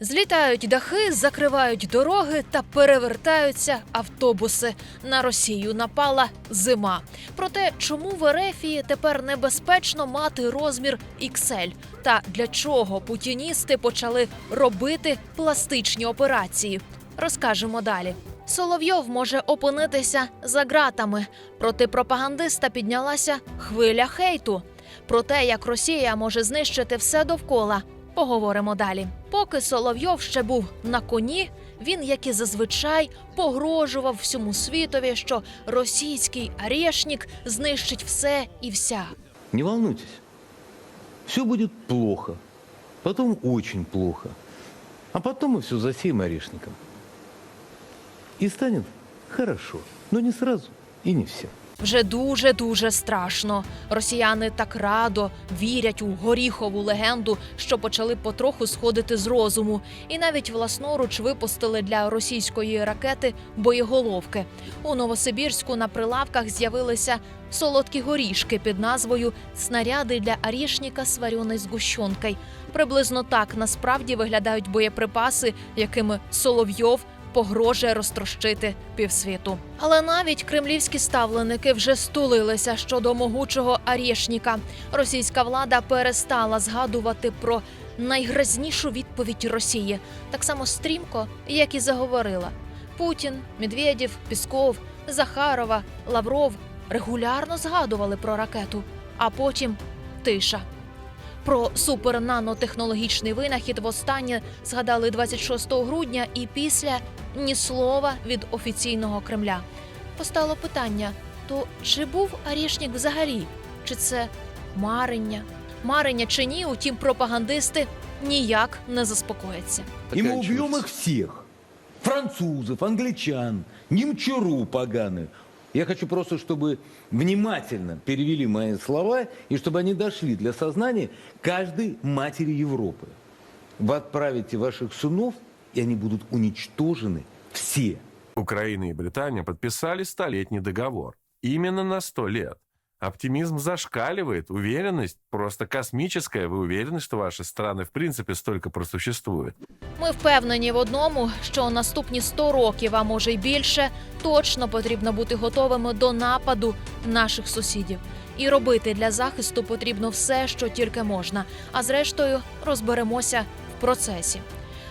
Злітають дахи, закривають дороги та перевертаються автобуси. На Росію напала зима. Проте, чому в Ерефії тепер небезпечно мати розмір XL? Та для чого путіністи почали робити пластичні операції? Розкажемо далі. Соловйов може опинитися за ґратами. Проти пропагандиста піднялася хвиля хейту. Про те, як Росія може знищити все довкола, поговоримо далі. Поки Соловйов ще був на коні, він, як і зазвичай, погрожував всьому світові, що російський арешнік знищить все і вся. Не волнуйтесь. Все будет плохо. Потом очень плохо. А потом мы все засеем орешником. И станет хорошо. Но не сразу и не все. Вже дуже дуже страшно. Росіяни так радо вірять у горіхову легенду, що почали потроху сходити з розуму, і навіть власноруч випустили для російської ракети боєголовки. У Новосибірську на прилавках з'явилися солодкі горішки під назвою Снаряди для арішніка з вареної згущенкою». Приблизно так насправді виглядають боєприпаси, якими Соловйов погрожує розтрощити півсвіту. Але навіть кремлівські ставленики вже стулилися щодо могучого арєшніка. Російська влада перестала згадувати про найгрознішу відповідь Росії, так само стрімко, як і заговорила. Путін, Медведєв, Пісков, Захарова, Лавров регулярно згадували про ракету, а потім тиша. Про супернанотехнологічний винахід востаннє згадали 26 грудня, і після ні слова від офіційного Кремля. Постало питання: то чи був Арішнік взагалі? Чи це марення? Марення чи ні? Утім, пропагандисти ніяк не заспокояться. И мы убьем их всех. Французов, англичан, немчуру поганую. Я хочу просто, чтобы внимательно перевели мои слова, и чтобы они дошли для сознания каждой матери Европы. Вы отправите ваших сынов, и они будут уничтожены все. Украина и Британия подписали столетний договор. Именно на сто лет. Оптимизм зашкаливает, уверенность просто космическая. Вы уверены, что ваши страны в принципе столько просуществуют? Ми впевнені в одному, що наступні 100 років, а може й більше, точно потрібно бути готовими до нападу наших сусідів. І робити для захисту потрібно все, що тільки можна. А зрештою розберемося в процесі.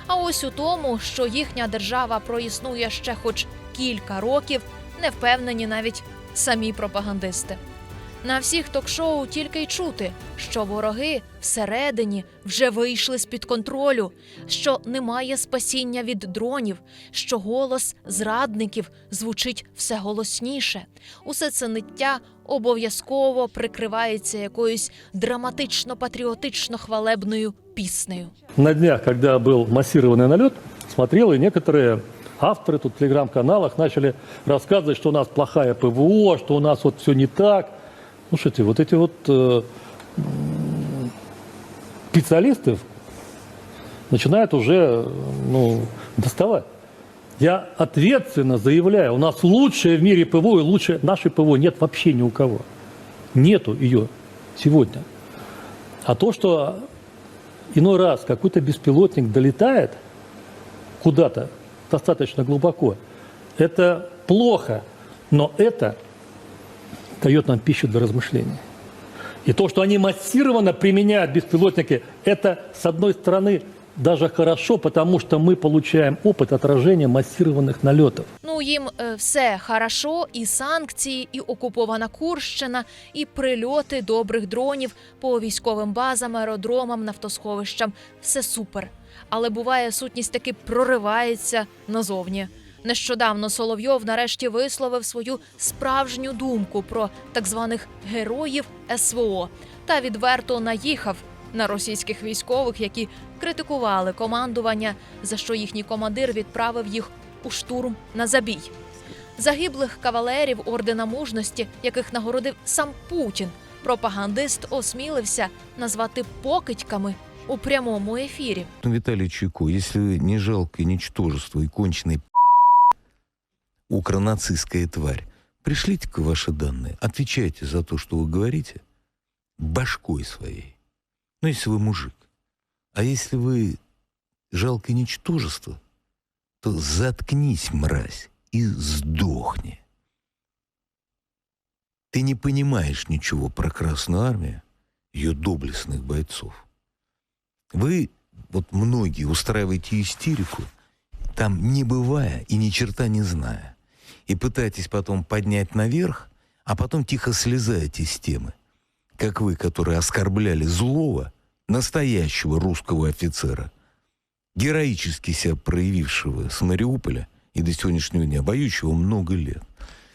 А ось у тому, що їхня держава проіснує ще хоч кілька років, не впевнені навіть самі пропагандисти. На всіх ток-шоу тільки й чути, що вороги всередині вже вийшли з під контролю, що немає спасіння від дронів, що голос зрадників звучить все голосніше. Усе це ниття обов'язково прикривається якоюсь драматично-патріотично хвалебною піснею. На днях, когда был массированный налет, смотрел, и некоторые авторы тут в телеграм-каналах начали рассказывать, что у нас плохая ПВО, что у нас вот все не так. Слушайте, вот эти вот э, специалисты начинают уже ну, доставать. Я ответственно заявляю, у нас лучшее в мире ПВО и лучше нашей ПВО нет вообще ни у кого. Нету ее сегодня. А то, что иной раз какой-то беспилотник долетает куда-то достаточно глубоко, это плохо, но это дает нам пищу для размышлений. И то, что они массированно применяют беспилотники, это, с одной стороны, даже хорошо, потому что мы получаем опыт отражения массированных налетов. Ну їм е, все хорошо, і санкції, і окупована Курщина, і прильоти добрих дронів по військовим базам, аеродромам, нафтосховищам. Все супер. Але буває, сутність таки проривається назовні. Нещодавно Соловйов нарешті висловив свою справжню думку про так званих героїв СВО та відверто наїхав на російських військових, які критикували командування, за що їхній командир відправив їх у штурм на забій. Загиблих кавалерів ордена мужності, яких нагородив сам Путін, пропагандист осмілився назвати покидьками у прямому ефірі. Виталий Чуйко, вы не жалкое ничтожество и конченый укронацистская тварь, пришлите-ка ваши данные, отвечайте за то, что вы говорите, башкой своей. Ну, если вы мужик. А если вы жалкое ничтожество, то заткнись, мразь, и сдохни. Ты не понимаешь ничего про Красную Армию, ее доблестных бойцов. Вы, вот многие, устраиваете истерику, там не бывая и ни черта не зная, и пытаетесь потом поднять наверх, а потом тихо слезаете с темы, как вы, которые оскорбляли злого, настоящего русского офицера, героически себя проявившего с Мариуполя и до сегодняшнего дня, воюющего много лет,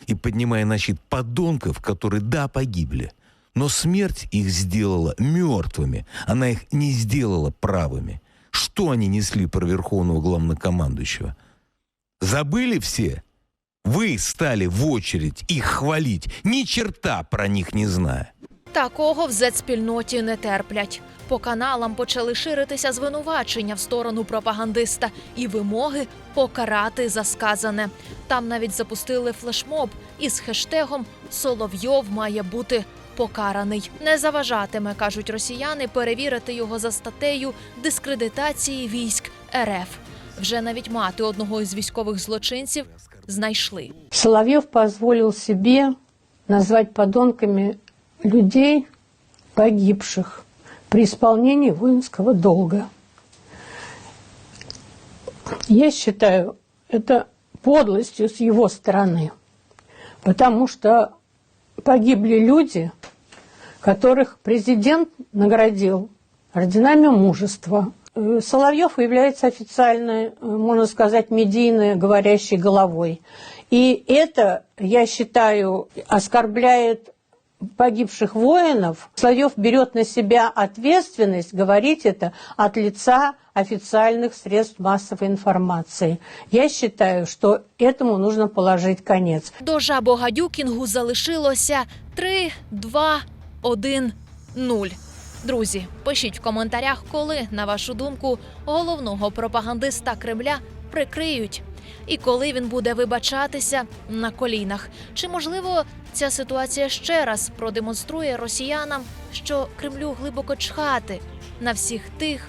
и поднимая на щит подонков, которые, да, погибли, но смерть их сделала мертвыми, она их не сделала правыми. Что они несли про верховного главнокомандующего? Забыли все? Вы стали в очередь их хвалить, ни черта про них не зная. Такого в зет-спільноті не терплять. По каналам почали ширитися звинувачення в сторону пропагандиста і вимоги покарати за сказане. Там навіть запустили флешмоб із хештегом Соловйов має бути покараний. Не заважатиме, кажуть росіяни, перевірити його за статтею дискредитації військ РФ. Вже навіть мати одного із військових злочинців знайшли. Соловьев позволил себе назвать подонками людей, погибших при исполнении воинского долга. Я считаю это подлостью с его стороны, потому что погибли люди, которых президент наградил орденами мужества. Э, Соловьев является официальной, э, можно сказать, медийной говорящей головой. И это, я считаю, оскорбляет погибших воинов. Соловьев берет на себя ответственность говорить это от лица официальных средств массовой информации. Я считаю, что этому нужно положить конец. До жабогадюкінгу залишилося 3, 2, 1, 0. Друзі, пишіть в коментарях, коли, на вашу думку, головного пропагандиста Кремля прикриють. І коли він буде вибачатися на колінах. Чи можливо ця ситуація ще раз продемонструє росіянам, що Кремлю глибоко чхати на всіх тих,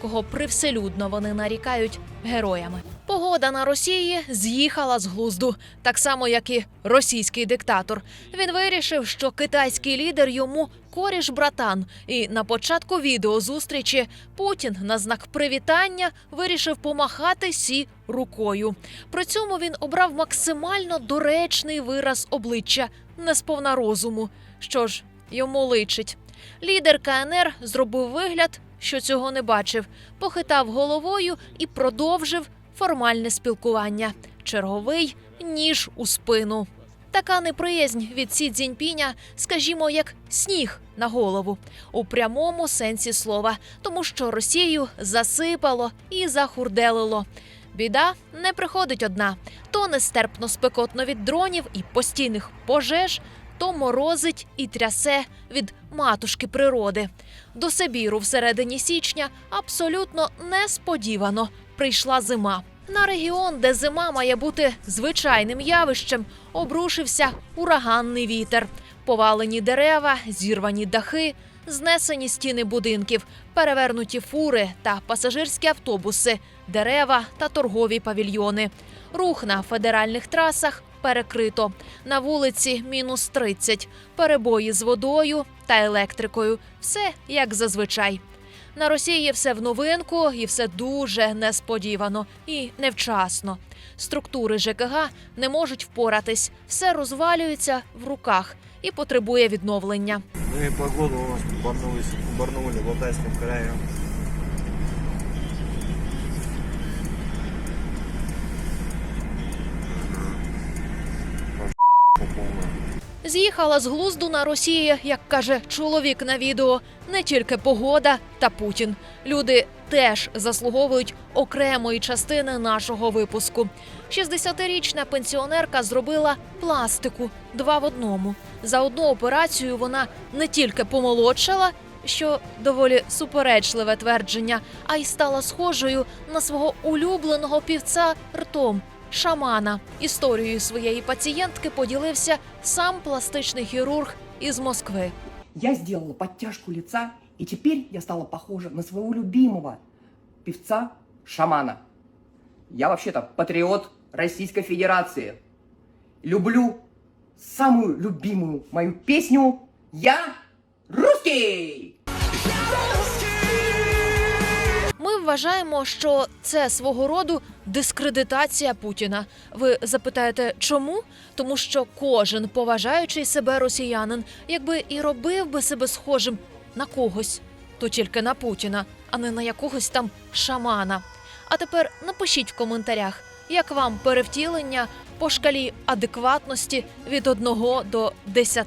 кого привселюдно вони нарікають героями. Погода на Росії з'їхала з глузду, так само як і російський диктатор. Він вирішив, що китайський лідер йому коріш братан. І на початку відеозустрічі Путін на знак привітання вирішив помахати сі рукою. При цьому він обрав максимально доречний вираз обличчя, не сповна розуму. Що ж, йому личить. Лідер КНР зробив вигляд, що цього не бачив, похитав головою і продовжив формальне спілкування. Черговий ніж у спину. Така неприязнь від Сі Цзіньпіня, скажімо, як сніг на голову у прямому сенсі слова, тому що Росію засипало і захурделило. Біда не приходить одна: то нестерпно спекотно від дронів і постійних пожеж, то морозить і трясе від матушки природи. До Сибіру всередині січня абсолютно несподівано прийшла зима. На регіон, де зима має бути звичайним явищем, обрушився ураганний вітер. Повалені дерева, зірвані дахи, знесені стіни будинків, перевернуті фури та пасажирські автобуси, дерева та торгові павільйони. Рух на федеральних трасах перекрито. На вулиці мінус 30, перебої з водою та електрикою. Все як зазвичай. На Росії все в новинку і все дуже несподівано і невчасно. Структури ЖКГ не можуть впоратись, все розвалюється в руках і потребує відновлення. Ну і погоду у нас тут борнулись, в Алтайском крае. З'їхала з глузду на Росії, як каже чоловік на відео, не тільки погода та Путін. Люди теж заслуговують окремої частини нашого випуску. 60-річна пенсіонерка зробила пластику два в одному. За одну операцію вона не тільки помолодшала, що доволі суперечливе твердження, а й стала схожою на свого улюбленого півця ртом. Шамана історією своєї пацієнтки поділився сам пластичний хірург із Москви. Я сделала подтяжку лица, и теперь я стала похожа на своего любимого певца шамана. Я вообще-то патриот Российской Федерации. Люблю самую любимую мою песню «Я русский». Ми вважаємо, що це свого роду дискредитація Путіна. Ви запитаєте, чому? Тому що кожен поважаючий себе росіянин, якби і робив би себе схожим на когось, то тільки на Путіна, а не на якогось там шамана. А тепер напишіть в коментарях, як вам перевтілення по шкалі адекватності від 1 до 10.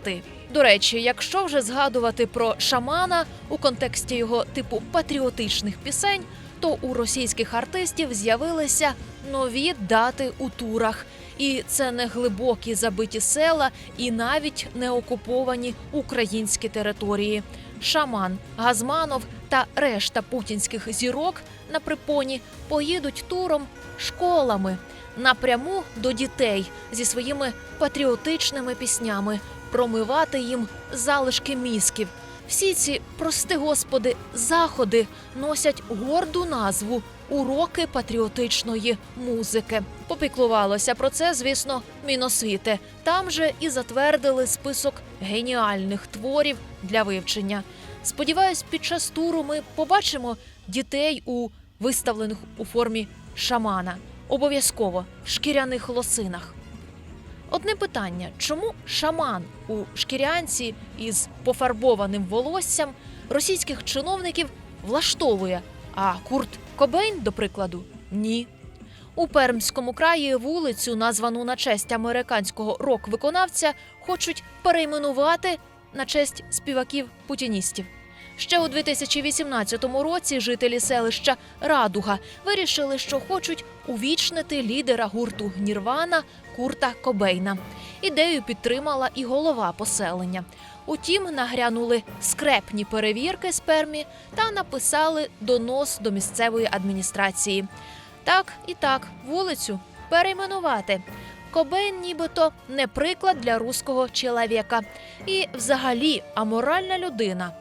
До речі, якщо вже згадувати про шамана у контексті його типу патріотичних пісень, то у російських артистів з'явилися нові дати у турах. І це не глибокі забиті села і навіть не окуповані українські території. Шаман, Газманов та решта путінських зірок на припоні поїдуть туром школами напряму до дітей зі своїми патріотичними піснями, промивати їм залишки мізків. Всі ці, прости господи, заходи носять горду назву уроки патріотичної музики. Попіклувалося про це, звісно, Міносвіти. Там же і затвердили список геніальних творів для вивчення. Сподіваюсь, під час туру ми побачимо дітей у виставлених у формі шамана. Обов'язково в шкіряних лосинах. Одне питання: чому шаман у шкірянці із пофарбованим волоссям російських чиновників влаштовує, а Курт Кобейн, до прикладу, ні. У Пермському краї вулицю, названу на честь американського рок-виконавця, хочуть перейменувати на честь співаків путіністів. Ще у 2018 році жителі селища Радуга вирішили, що хочуть увічнити лідера гурту Нірвана Курта Кобейна. Ідею підтримала і голова поселення. Утім, нагрянули скрепні перевірки спермі та написали донос до місцевої адміністрації. Так і так, вулицю перейменувати. Кобейн нібито не приклад для руського чоловіка і взагалі аморальна людина.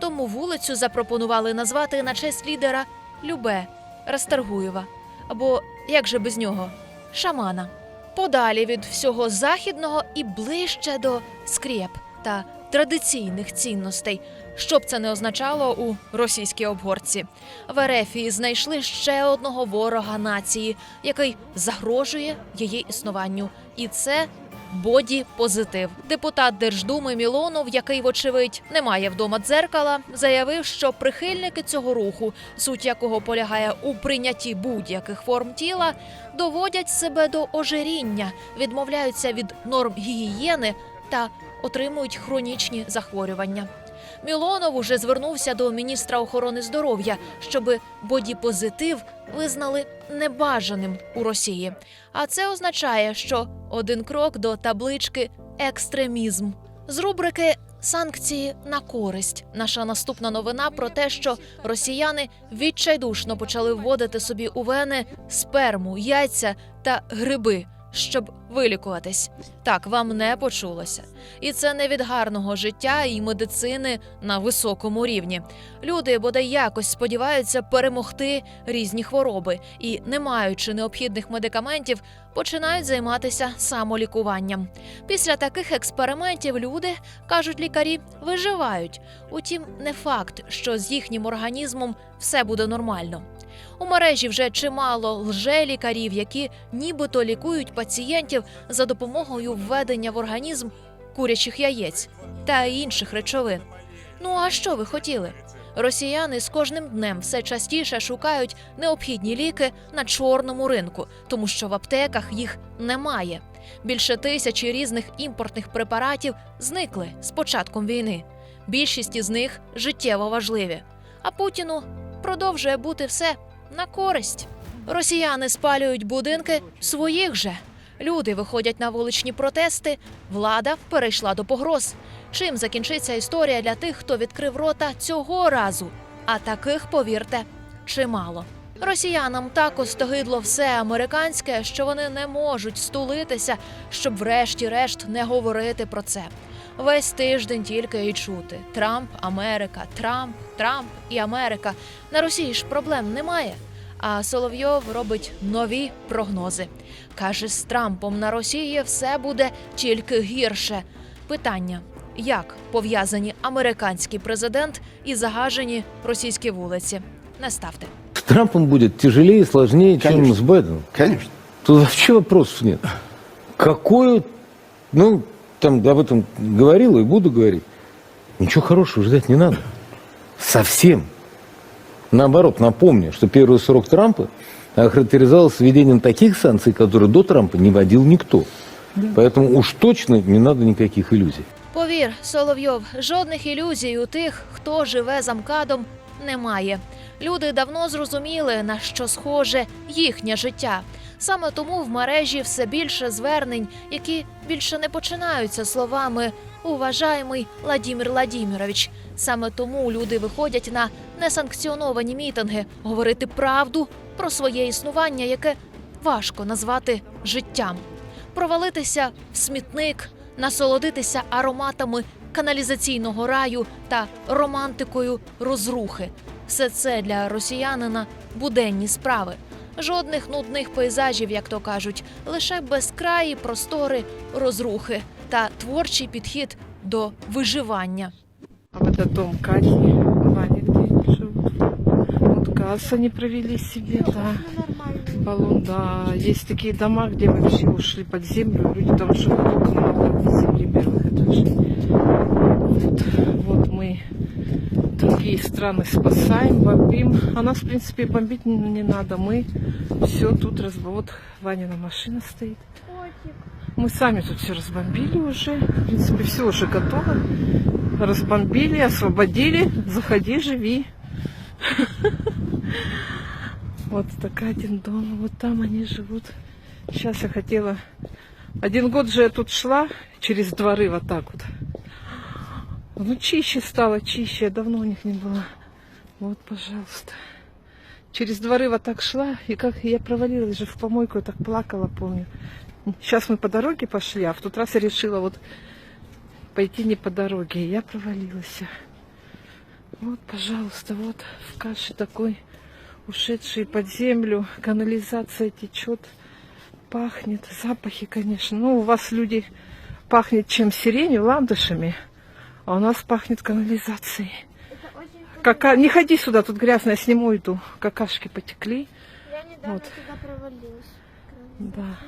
Тому вулицю запропонували назвати на честь лідера Любе Расторгуєва. Або як же без нього? Шамана. Подалі від всього західного і ближче до скріп та традиційних цінностей. Що б це не означало у російській обгорці. В Ерефії знайшли ще одного ворога нації, який загрожує її існуванню. І це боді-позитив. Депутат Держдуми Мілонов, який, вочевидь, не має вдома дзеркала, заявив, що прихильники цього руху, суть якого полягає у прийнятті будь-яких форм тіла, доводять себе до ожиріння, відмовляються від норм гігієни та отримують хронічні захворювання. Мілонов уже звернувся до міністра охорони здоров'я, щоб бодіпозитив визнали небажаним у Росії. А це означає, що один крок до таблички екстремізм з рубрики Санкції на користь. Наша наступна новина про те, що росіяни відчайдушно почали вводити собі у вени сперму, яйця та гриби, щоб вилікуватись. Так вам не почулося. І це не від гарного життя і медицини на високому рівні. Люди бодай якось сподіваються перемогти різні хвороби і, не маючи необхідних медикаментів, починають займатися самолікуванням. Після таких експериментів люди кажуть лікарі виживають. Утім, не факт, що з їхнім організмом все буде нормально. У мережі вже чимало лже-лікарів, які нібито лікують пацієнтів за допомогою введення в організм курячих яєць та інших речовин. Ну а що ви хотіли? Росіяни з кожним днем все частіше шукають необхідні ліки на чорному ринку, тому що в аптеках їх немає. Більше тисячі різних імпортних препаратів зникли з початком війни. Більшість із них життєво важливі. А Путіну продовжує бути все на користь. Росіяни спалюють будинки своїх же. Люди виходять на вуличні протести. Влада перейшла до погроз. Чим закінчиться історія для тих, хто відкрив рота цього разу? А таких, повірте, чимало. Росіянам так остогидло все американське, що вони не можуть стулитися, щоб врешті-решт не говорити про це. Весь тиждень тільки і чути: Трамп, Америка, Трамп, Трамп і Америка. На Росії ж проблем немає. А Соловйов робить нові прогнози. Каже, з Трампом на Росії все буде тільки гірше. Питання: як пов'язані американський президент і загажені російські вулиці? Не ставте. С Трампом будет тяжелее и сложнее, чем Конечно. с Байденом. Конечно. Тут вообще вопросов нет. Какое, ну, там об этом говорил и буду говорить. Ничего хорошего ждать не надо. Совсем. Наоборот, напомню, что первый срок Трампа охарактеризовался введением таких санкций, которые до Трампа не вводил никто. Поэтому уж точно не надо никаких иллюзий. Повір, Соловйов, жодних ілюзій у тих, хто живе за МКАДом, немає. Люди давно зрозуміли, на що схоже їхнє життя. Саме тому в мережі все більше звернень, які більше не починаються словами Уважаємий Владимир Владимирович. Саме тому люди виходять на несанкціоновані мітинги говорити правду про своє існування, яке важко назвати життям провалитися в смітник, насолодитися ароматами каналізаційного раю та романтикою розрухи. Все це для росіянина буденні справи. Жодних нудних пейзажів, як то кажуть, лише безкраї простори розрухи та творчий підхід до виживання. А в этот дом Кати, где живут. Вот газ они провели себе, да. Баллон, да. Есть такие дома, где вообще ушли под землю. Люди там живут окна страны спасаем, бомбим. А нас, в принципе, бомбить не, не надо. Мы все тут разб... Вот Ванина машина стоит. Мы сами тут все разбомбили уже. В принципе, все уже готово. Разбомбили, освободили. Заходи, живи. Вот такая один дом. Вот там они живут. Сейчас я хотела... Один год же я тут шла через дворы вот так вот. Ну, чище стало, чище. Я давно у них не была. Вот, пожалуйста. Через дворы вот так шла, и как я провалилась же в помойку, я так плакала, помню. Сейчас мы по дороге пошли, а в тот раз я решила вот пойти не по дороге, и я провалилась. Вот, пожалуйста, вот в каше такой ушедший под землю, канализация течет, пахнет, запахи, конечно. Ну, у вас люди пахнет чем сиренью, ландышами, а у нас пахнет канализацией. Кака... Не ходи сюда, тут грязно, я сниму иду. Какашки потекли. Я недавно Вот. туда провалилась. Да.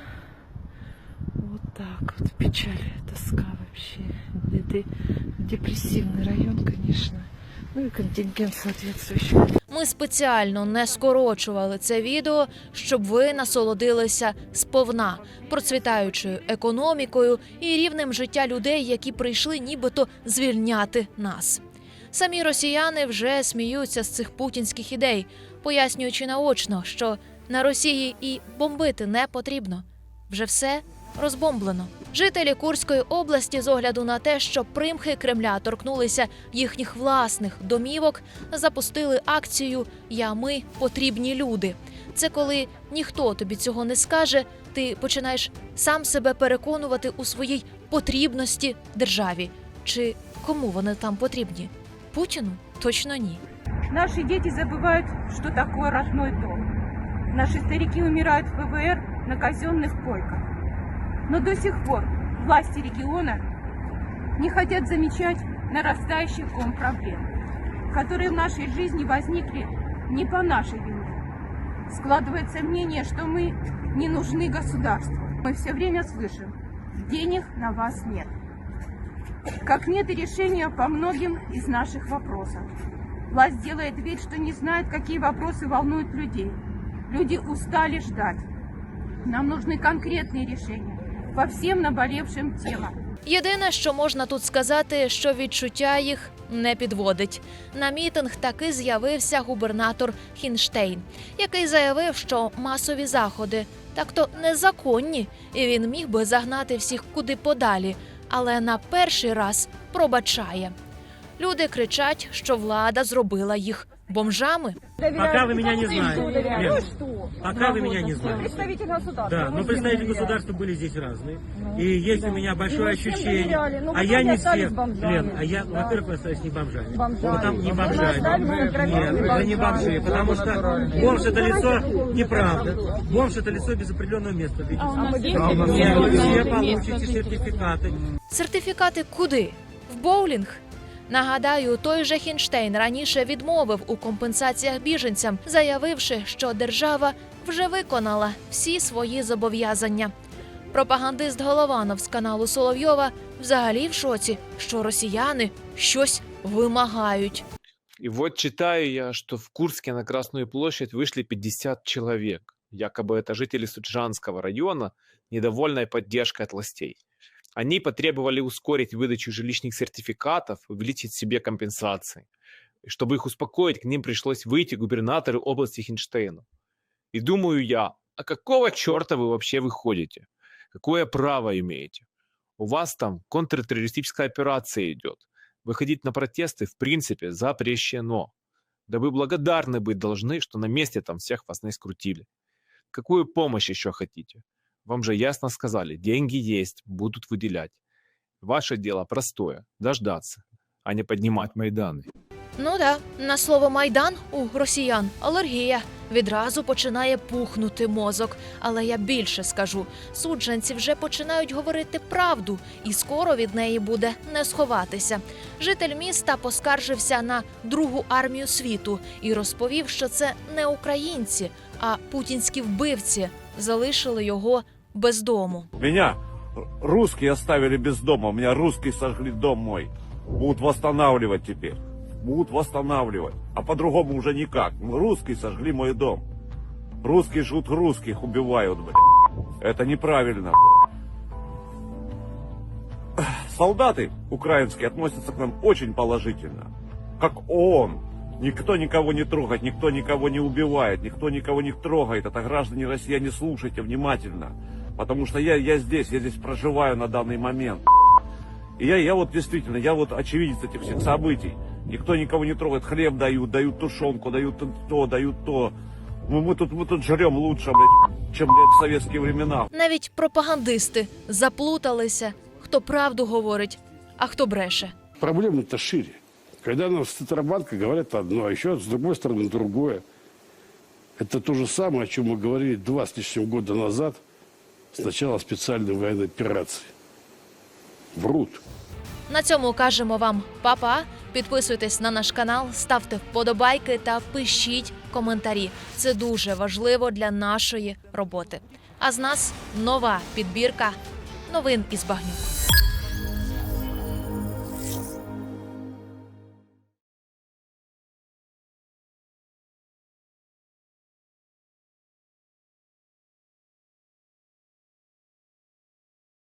Вот так вот. Печаль, тоска вообще. Это депрессивный район, конечно. Ну и контингент соответствующий. Ми спеціально не скорочували це відео, щоб ви насолодилися сповна процвітаючою економікою і рівнем життя людей, які прийшли нібито звільняти нас. Самі росіяни вже сміються з цих путінських ідей, пояснюючи наочно, що на Росії і бомбити не потрібно. Вже все розбомблено. Жителі Курської області, з огляду на те, що примхи Кремля торкнулися їхніх власних домівок, запустили акцію Я ми потрібні люди. Це коли ніхто тобі цього не скаже, ти починаєш сам себе переконувати у своїй потрібності державі. Чи кому вони там потрібні? Путіну точно ні. Наши дети забывают, что такое родной дом. Наши старики умирают в ПВР на казенных койках. Но до сих пор власти региона не хотят замечать нарастающий ком проблем, которые в нашей жизни возникли не по нашей вине. Складывается мнение, что мы не нужны государству. Мы все время слышим, денег на вас нет. Как нет и решения по многим из наших вопросов. Власть делает вид, что не знает, какие вопросы волнуют людей. Люди устали ждать. Нам нужны конкретные решения по всем наболевшим темам. Єдине, що можна тут сказати, що відчуття їх не підводить. На мітинг таки з'явився губернатор Хінштейн, який заявив, що масові заходи так-то незаконні, і він міг би загнати всіх куди подалі, але на перший раз пробачає. Люди кричать, що влада зробила їх бомжами? Пока вы меня не знаете. Лен, пока вы меня не знаете. Представитель государства. Да, но представители государства были здесь разные. И есть у меня большое вы с кем ощущение. доверяли? Ну, А вы я тоже не остались всех. бомжами. Лен, а я, во-первых, вы остались не бомжами. Бомжами. Вот там не Вы бомжами. остались Нет, вы не бомжи, потому что бомж это лицо неправда. Бомж это лицо без определенного места. видите. А мы Нет, вы все получите сертификаты. Сертифікати куди? В боулінг? Нагадаю, той же Хінштейн раніше відмовив у компенсаціях біженцям, заявивши, що держава вже виконала всі свої зобов'язання. Пропагандист Голованов з каналу Соловйова взагалі в шоці, що росіяни щось вимагають. И вот читаю я, что в Курске на Красную площадь вышли 50 человек. Якобы это жители Суджанского района, недовольной поддержкой от властей. Они потребовали ускорить выдачу жилищных сертификатов, увеличить себе компенсации. Чтобы их успокоить, к ним пришлось выйти губернатору области Хинштейну. И думаю я, а какого черта вы вообще выходите? Какое право имеете? У вас там контртеррористическая операция идет. Выходить на протесты в принципе запрещено. Да вы благодарны быть должны, что на месте там всех вас не скрутили. Какую помощь еще хотите? Вам же ясно сказали, деньги есть, будут выделять. Ваше дело простое – дождаться, а не поднимать Майданы. Ну да, на слово майдан у росіян алергія. Відразу починає пухнути мозок. Але я більше скажу: суджанці вже починають говорити правду, і скоро від неї буде не сховатися. Житель міста поскаржився на другу армію світу і розповів, що це не українці, а путінські вбивці залишили його без дому. Меня русские оставили без дома. У меня русские сожгли дом мой. Будут восстанавливать теперь. Будут восстанавливать. А по-другому уже никак. Русские сожгли мой дом. Русские жгут русских, убивают, блядь. Это неправильно. блядь. Солдаты украинские относятся к нам очень положительно. Как ООН. Никто никого не трогает, никто никого не убивает, никто никого не трогает. Это граждане россияне, слушайте внимательно. Потому что я, я здесь, я здесь проживаю на данный момент. И я, я вот действительно, я вот очевидец этих всех событий. Никто никого не трогает, хлеб дают, дают тушенку, дают то, дают то. Мы, мы тут, мы тут жрем лучше, блядь, чем, блядь, в советские времена. Навіть пропагандисти заплуталися, хто правду говорить, а хто бреше. Проблема-то шире. Когда нам с Центробанка говорят одно, а еще с другой стороны другое. Это то же самое, о чем мы говорили два с лишним года назад, с начала специальной военной операции. Врут. На цьому кажемо вам па-па. Підписуйтесь на наш канал, ставте вподобайки та пишіть коментарі. Це дуже важливо для нашої роботи. А з нас нова підбірка новин із багнюк.